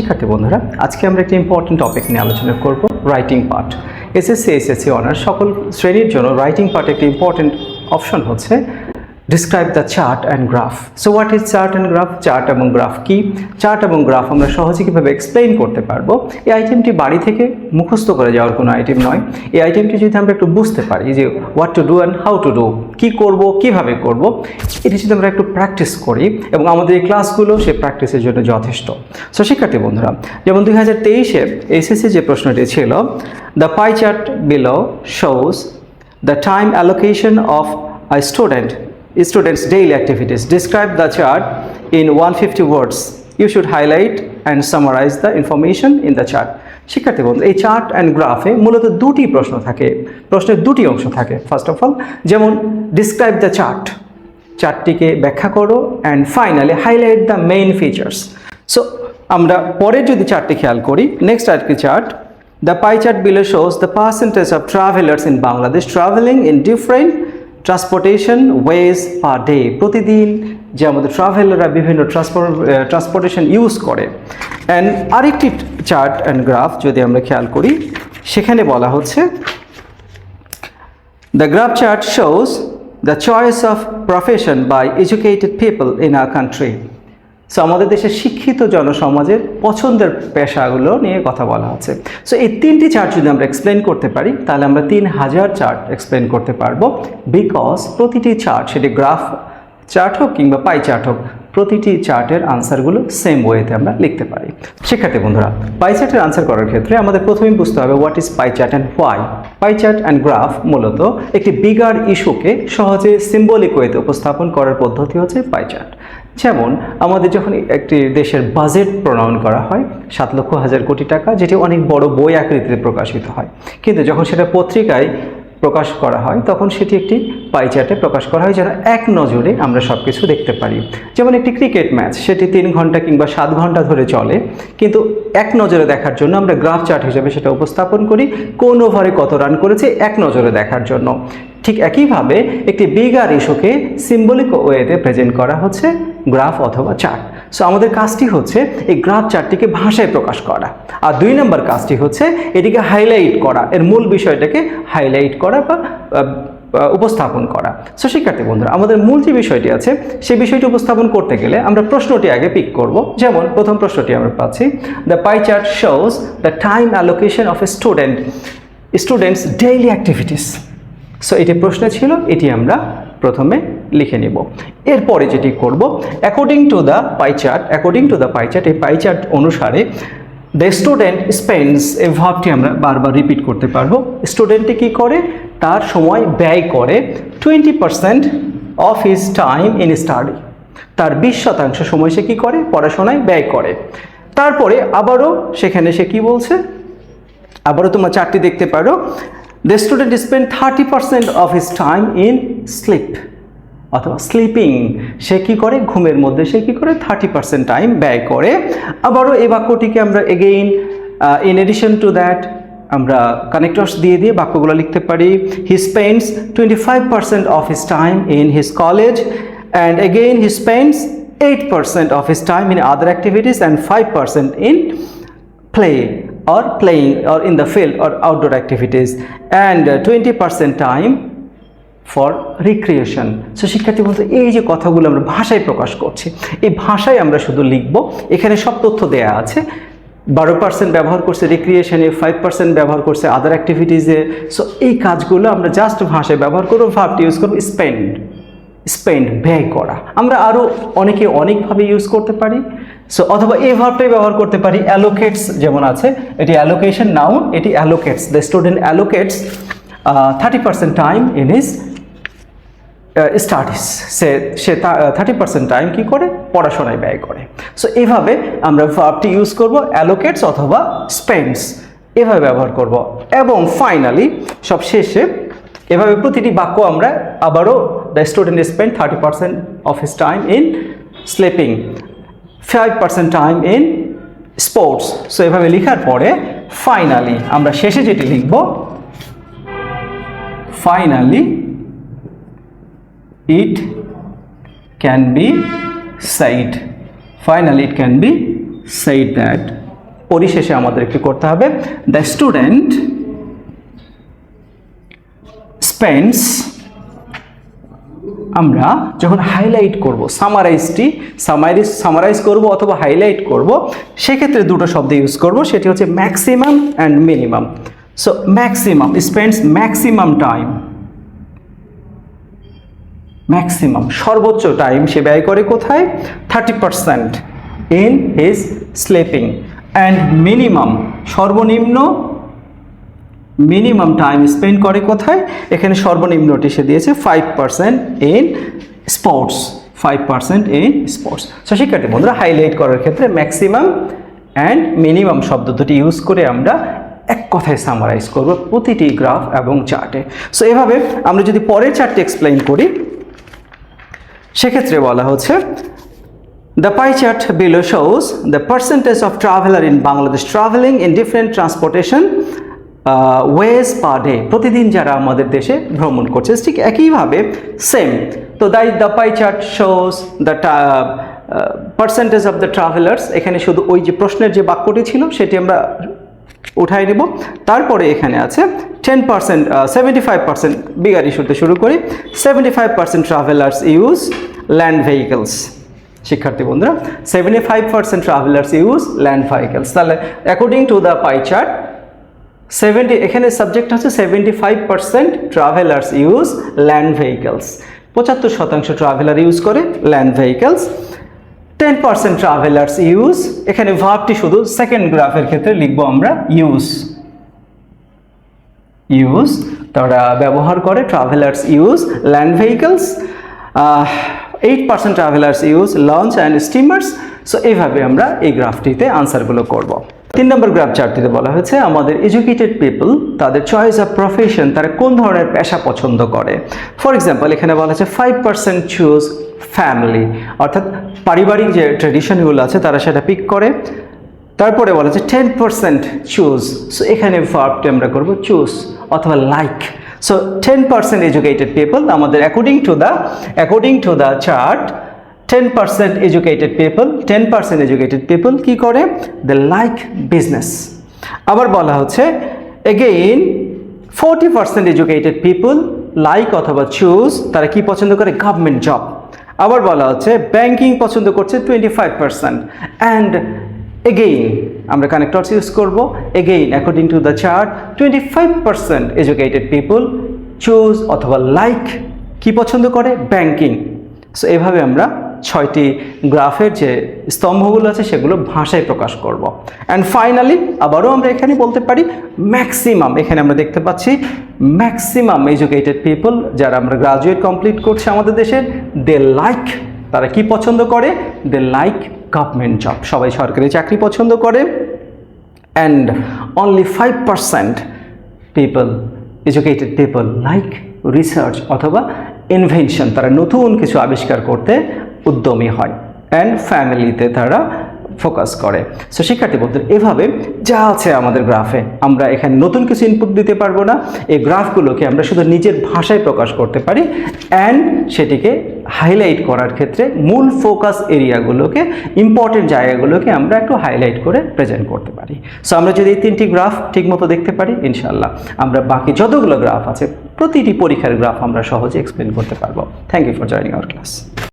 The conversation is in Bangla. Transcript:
শিক্ষার্থী বন্ধুরা, আজকে আমরা একটি ইম্পর্টেন্ট টপিক নিয়ে আলোচনা করব writing part SSC SSC honours সকল শ্রেণির জন্য রাইটিং পার্ট একটি ইম্পর্টেন্ট অপশন হচ্ছে। Describe the chart and graph so what is chart and graph chart এবং গ্রাফ কি? চার্ট এবং গ্রাফ আমরা সহজে কীভাবে এক্সপ্লেইন করতে পারব? এই আইটেমটি বাড়ি থেকে মুখস্থ করে যাওয়ার কোনো আইটেম নয়। এই আইটেমটি যদি আমরা একটু বুঝতে পারি যে what to do and how to do কী করব, কীভাবে করব, এটি যদি আমরা একটু প্র্যাকটিস করি এবং আমাদের এই ক্লাসগুলো সেই প্র্যাকটিসের জন্য যথেষ্ট। সো শিক্ষার্থী বন্ধুরা, যেমন দুই হাজার তেইশে এসএসসি যে প্রশ্নটি ছিল the pie chart below shows the time allocation of a student students daily activities. Describe the chart in 150 words. You should highlight and summarize the information in the chart. শিক্ষার্থী বন্ধু, এই চার্ট অ্যান্ড গ্রাফে মূলত দুটি প্রশ্ন থাকে। প্রশ্নের দুটি অংশ থাকে। ফার্স্ট অফ অল যেমন ডিসক্রাইব দ্য চার্ট চার্টটিকে ব্যাখ্যা করো and finally highlight the main features so আমরা পরের যদি চার্টটি খেয়াল করি নেক্সট আরেকটি chart the pie chart below shows the percentage of travellers in Bangladesh travelling in different transportation ways per day প্রতিদিন যে আমাদের ট্রাভেলাররা বিভিন্ন ট্রান্সপোর্ট ট্রান্সপোর্টেশন ইউজ করে অ্যান্ড আরেকটি চার্ট অ্যান্ড গ্রাফ যদি আমরা খেয়াল করি, সেখানে বলা হচ্ছে the graph chart shows the choice of profession by educated people in a country. So আমাদের দেশের শিক্ষিত জনসমাজের পছন্দের পেশাগুলো নিয়ে কথা বলা হচ্ছে। সো এই তিনটি চার্ট যদি আমরা এক্সপ্লেন করতে পারি, তাহলে আমরা তিন হাজার চার্ট এক্সপ্লেন করতে পারব। বিকজ প্রতিটি চার্ট, সেটি গ্রাফ চার্ট হোক কিংবা পাই চার্ট হোক, প্রতিটি চার্টের আনসারগুলো সেম ওয়েতে আমরা লিখতে পারি। শিক্ষার্থী বন্ধুরা পাই চার্টের আনসার করার ক্ষেত্রে আমাদের প্রথমেই বুঝতে হবে what is pie chart and why pie chart and graph মূলত একটি বিগার ইস্যুকে সহজে সিম্বলিক ওয়েতে উপস্থাপন করার পদ্ধতি হচ্ছে পাই চার্ট যেমন আমাদের যখন একটি দেশের বাজেট প্রণয়ন করা হয়, সাত লক্ষ হাজার কোটি টাকা, যেটি অনেক বড় বই আকৃতিতে প্রকাশিত হয়। কিন্তু যখন সেটা পত্রিকায় প্রকাশ করা হয়, তখন সেটি একটি পাইচার্টে প্রকাশ করা হয়, যেন এক নজরে আমরা সব কিছু দেখতে পারি। যেমন একটি ক্রিকেট ম্যাচ সেটি তিন ঘণ্টা কিংবা সাত ঘণ্টা ধরে চলে। কিন্তু এক নজরে দেখার জন্য আমরা গ্রাফ চার্ট হিসেবে সেটা উপস্থাপন করি, কোন ওভারে কত রান করেছে, এক নজরে দেখার জন্য। ঠিক একইভাবে একটি বিগার ইস্যুকে সিম্বলিক ওয়েতে প্রেজেন্ট করা হচ্ছে গ্রাফ অথবা চার্ট সো আমাদের কাজটি হচ্ছে এই গ্রাফ চার্টটিকে ভাষায় প্রকাশ করা। আর দুই নম্বর কাজটি হচ্ছে এটিকে হাইলাইট করা। এর মূল বিষয়টাকে হাইলাইট করা বা উপস্থাপন করা। সো শিক্ষার্থী বন্ধুরা, আমাদের মূল যে বিষয়টি আছে, সেই বিষয়টি উপস্থাপন করতে গেলে আমরা প্রশ্নটি আগে পিক করব। যেমন, প্রথম প্রশ্নটি আমরা পাচ্ছি the pie chart shows the time allocation of a student students daily activities so এটি প্রশ্ন ছিল, এটি আমরা প্রথমে লিখে নিব। এরপরে যেটি করব according to the pie chart according to the pie chart এই পাই চার্ট অনুসারে দ্য স্টুডেন্ট স্পেন্ডস এই ভাবটি আমরা বারবার রিপিট করতে পারব স্টুডেন্টটি কী করে? তার সময় ব্যয় করে twenty percent of his time in study তার বিশ শতাংশ সময় সে কী করে? পড়াশোনায় ব্যয় করে। তারপরে আবারও সেখানে সে কি বলছে? আবারও তোমরা চারটি দেখতে পারো। The student spend thirty percent of his time in sleep অথবা স্লিপিং সে কী করে? ঘুমের মধ্যে সে কী করে? থার্টি পার্সেন্ট টাইম ব্যয় করে। আবারও এই বাক্যটিকে আমরা again in addition to that আমরা কানেক্টরস দিয়ে দিয়ে বাক্যগুলো লিখতে পারি। He spends twenty five percent of his time in his college and again he spends eight percent of his time in other activities and five percent in play. Or playing or in the field or outdoor activities. And uh, 20% time for recreation so শিক্ষার্থী বলতে এই যে কথাগুলো আমরা ভাষায় প্রকাশ করছি এই ভাষায় আমরা শুধু লিখব। এখানে সব তথ্য দেয়া আছে। বারো পার্সেন্ট ব্যবহার করছে রিক্রিয়েশনে ফাইভ পার্সেন্ট ব্যবহার করছে আদার অ্যাক্টিভিটিসে সো এই কাজগুলো আমরা জাস্ট ভাষায় ব্যবহার করব ভাবটি ইউজ করব স্পেন্ড স্পেন্ড ব্যয় করা। আমরা আরও অনেকে অনেকভাবে ইউজ করতে পারি। সো অথবা এই ভাবটাই ব্যবহার করতে পারি অ্যালোকেটস যেমন আছে, এটি অ্যালোকেশন নাউন এটি allocates the student allocates thirty percent time in is studies সে সে থার্টি পার্সেন্ট টাইম কী করে? পড়াশোনায় ব্যয় করে। সো এভাবে আমরা ভাবটি ইউজ করব অ্যালোকেটস অথবা স্পেন্ডস এভাবে ব্যবহার করব। এবং ফাইনালি সব শেষে এভাবে প্রতিটি বাক্য আমরা আবারও the student spend thirty percent of his time in sleeping five percent time in sports so এভাবে লেখার পরে ফাইনালি আমরা শেষে যেটি লিখব finally it can be said finally it can be said that পরিশেষে আমাদের একটু করতে হবে দ্য স্টুডেন্ট স্পেন্ডস আমরা যখন হাইলাইট করব সামারাইজটি সামারাইজ সামারাইজ করব অথবা হাইলাইট করব, সেক্ষেত্রে দুটো শব্দ ইউজ করব, সেটি হচ্ছে maximum and minimum so maximum spends maximum time maximum সর্বোচ্চ টাইম সে ব্যয় করে কোথায়? Thirty percent in his sleeping and minimum সর্বনিম্ন মিনিমাম টাইম স্পেন্ড করে কোথায়? এখানে সর্বনিম্নটি সে দিয়েছে five percent in sports five percent in sports so শিক্ষার্থী বন্ধুরা হাইলাইট করার ক্ষেত্রে ম্যাক্সিমাম অ্যান্ড মিনিমাম শব্দ দুটি ইউজ করে আমরা এক কথায় সামারাইজ করব প্রতিটি গ্রাফ এবং চার্টে সো এভাবে আমরা যদি পরের চার্টটি এক্সপ্লেইন করি, সেক্ষেত্রে বলা হচ্ছে, The pie chart below shows the percentage of traveler in Bangladesh traveling in different transportation uh, per day প্রতিদিন যারা আমাদের দেশে ভ্রমণ করছে ঠিক একইভাবে সেম তো দাই the pie chart shows the percentage of the travellers এখানে শুধু ওই যে প্রশ্নের যে বাক্যটি ছিল সেটি আমরা উঠাই নেব। তারপরে এখানে আছে ten percent seventy five percent bigger ইস্যুতে শুরু করি। Seventy five percent travellers use land vehicles শিক্ষার্থী বন্ধুরা seventy five percent travellers use land vehicles তাহলে according to the pie chart seventy, এখানে সাবজেক্ট হচ্ছে seventy five percent travellers use land vehicles পঁচাত্তর শতাংশ ট্রাভেলার ইউজ করে land vehicles ten percent travellers use এখানে ভাবটি শুধু সেকেন্ড গ্রাফের ক্ষেত্রে লিখব আমরা ইউজ ইউজ তারা ব্যবহার করে travellers use land vehicles eight percent travellers use launch and steamers so এইভাবে আমরা এই গ্রাফটিতে আনসারগুলো করব। তিন নম্বর গ্রাফ চারটিতে বলা হয়েছে, আমাদের এডুকেটেড পিপল তাদের চয়েস অফ প্রফেশন তারা কোন ধরনের পেশা পছন্দ করে? ফর এক্সাম্পল এখানে বলা হচ্ছে ফাইভ পার্সেন্ট চুজ ফ্যামিলি অর্থাৎ পারিবারিক যে ট্রেডিশনগুলো আছে, তারা সেটা পিক করে। তারপরে বলা হচ্ছে টেন পার্সেন্ট চুজ সো এখানে ভার্বটি আমরা করব চুজ অথবা like so ten percent educated people আমাদের according to the according to the chart ten percent educated people ten percent educated people কী করে? দ্য লাইক বিজনেস আবার বলা হচ্ছে again forty percent educated people like অথবা চুজ তারা কি পছন্দ করে? গভর্নমেন্ট জব আবার বলা হচ্ছে ব্যাংকিং পছন্দ করছে twenty five percent and again আমরা কানেক্টরস ইউজ করব। Again according to the chart twenty five percent educated people choose অথবা লাইক কি পছন্দ করে? ব্যাংকিং সো এভাবে আমরা ছয়টি গ্রাফের যে স্তম্ভগুলো আছে সেগুলো ভাষায় প্রকাশ করব। অ্যান্ড ফাইনালি আবারও আমরা এখানে বলতে পারি ম্যাক্সিমাম এখানে আমরা দেখতে পাচ্ছি ম্যাক্সিমাম এজুকেটেড পিপল যারা আমরা গ্রাজুয়েট কমপ্লিট করছে আমাদের দেশের দে লাইক তারা কি পছন্দ করে? দে লাইক গভর্নমেন্ট জব সবাই সরকারি চাকরি পছন্দ করে। And only five percent people educated people like research অথবা ইনভেনশন তারা নতুন কিছু আবিষ্কার করতে উদ্যমী হয় অ্যান্ড ফ্যামিলিতে তারা ফোকাস করে। সো শিক্ষার্থী বন্ধুরা, এভাবে যা আছে আমাদের গ্রাফে আমরা এখানে নতুন কিছু ইনপুট দিতে পারব না। এই গ্রাফগুলোকে আমরা শুধু নিজের ভাষায় প্রকাশ করতে পারি অ্যান্ড সেটিকে হাইলাইট করার ক্ষেত্রে মূল ফোকাস এরিয়াগুলোকে ইম্পর্টেন্ট জায়গাগুলোকে আমরা একটু হাইলাইট করে প্রেজেন্ট করতে পারি। সো আমরা যদি এই তিনটি গ্রাফ ঠিকমতো দেখতে পারি ইনশাল্লাহ আমরা বাকি যতগুলো গ্রাফ আছে, প্রতিটি পরীক্ষার গ্রাফ আমরা সহজে এক্সপ্লেন করতে পারব। Thank you for joining our class